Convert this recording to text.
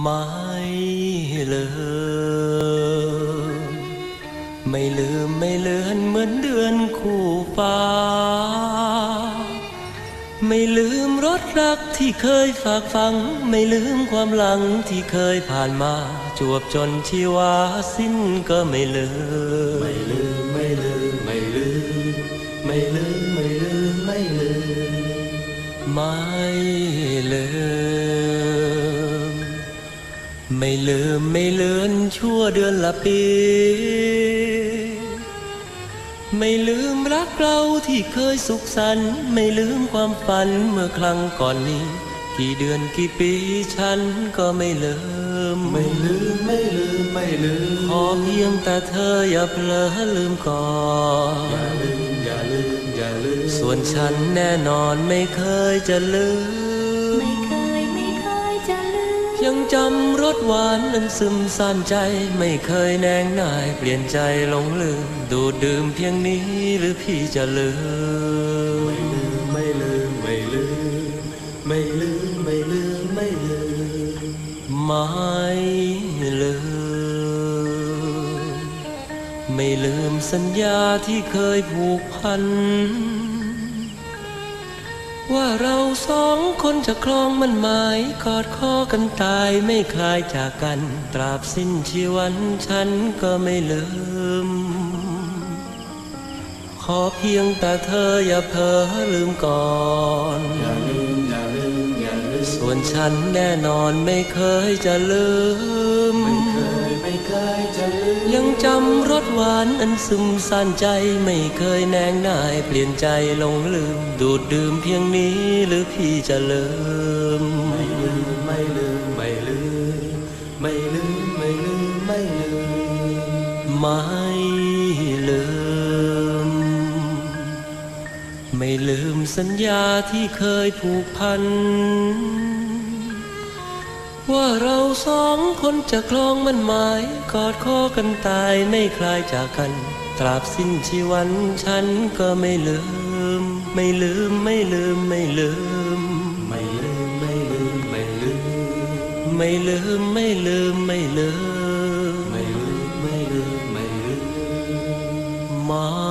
ไม่ลืมไม่ลืมไม่เลือนเหมือนเดือนคู่ฟ้า ไม่ลืมรสรักที่เคยฝากฝัง ไม่ลืมความหลังที่เคยผ่านมา จวบจนชีวาสิ้นก็ไม่ลืม ไม่ลืมไม่ลืมไม่ลืมไม่ลืมไม่ลืมไม่ลืมไม่ ไม่ลืมไม่เลือนชั่วเดือนละปี ไม่ลืมรักเราที่เคยสุขสันต์ไม่ลืมความฝันเมื่อครั้งก่อนนี้ กี่เดือนกี่ปีฉันก็ไม่ลืม ไม่ลืมไม่ลืมไม่ลืม ขอเพียงแต่เธออย่าเผลอลืมก่อนอย่าลืมอย่าลืมอย่าลืม ส่วนฉันแน่นอนไม่เคยจะลืม ยังจำรสหวานนั้นซึมซ่านใจ ไม่เคยแนงนายเปลี่ยนใจหลงลืม ดูดดื่มเพียงนี้หรือพี่จะลืม ไม่ลืม ไม่ลืม ไม่ลืม ไม่ลืม ไม่ลืม ไม่ลืม ไม่ลืมสัญญาที่เคยผูกพัน ว่าเราสองคนจะคลองมันหมายกอดคอกันตายไม่คลายจากกัน ตราบสิ้นชีวันฉันก็ไม่ลืม ขอเพียงแต่เธออย่าเพ้อลืมก่อน ส่วนฉันแน่นอนไม่เคยจะลืม ไม่เคยไม่เคยจะลืม ยังจำรสหวานอันซึมซ่านใจไม่เคยแนงนายเปลี่ยนใจหลงลืม ดูดดื่มเพียงนี้หรือพี่จะลืม ไม่ลืมไม่ลืมไม่ลืมไม่ลืมไม่ลืมไม่ลืมไม่ลื ไม่ลืมสัญญาที่เคยผูกพัน ว่าเราสองคนจะคลองมันหมาย กอดคอกันตายไม่คลายจากกัน ตราบสิ้นชีวันฉันก็ไม่ลืม ไม่ลืมไม่ลืมไม่ลืม ไม่ลืมไม่ลืมไม่ลืม ไม่ลืมไม่ลืมไม่ลืม ไม่ลืมไม่ลืมไม่ลืมม่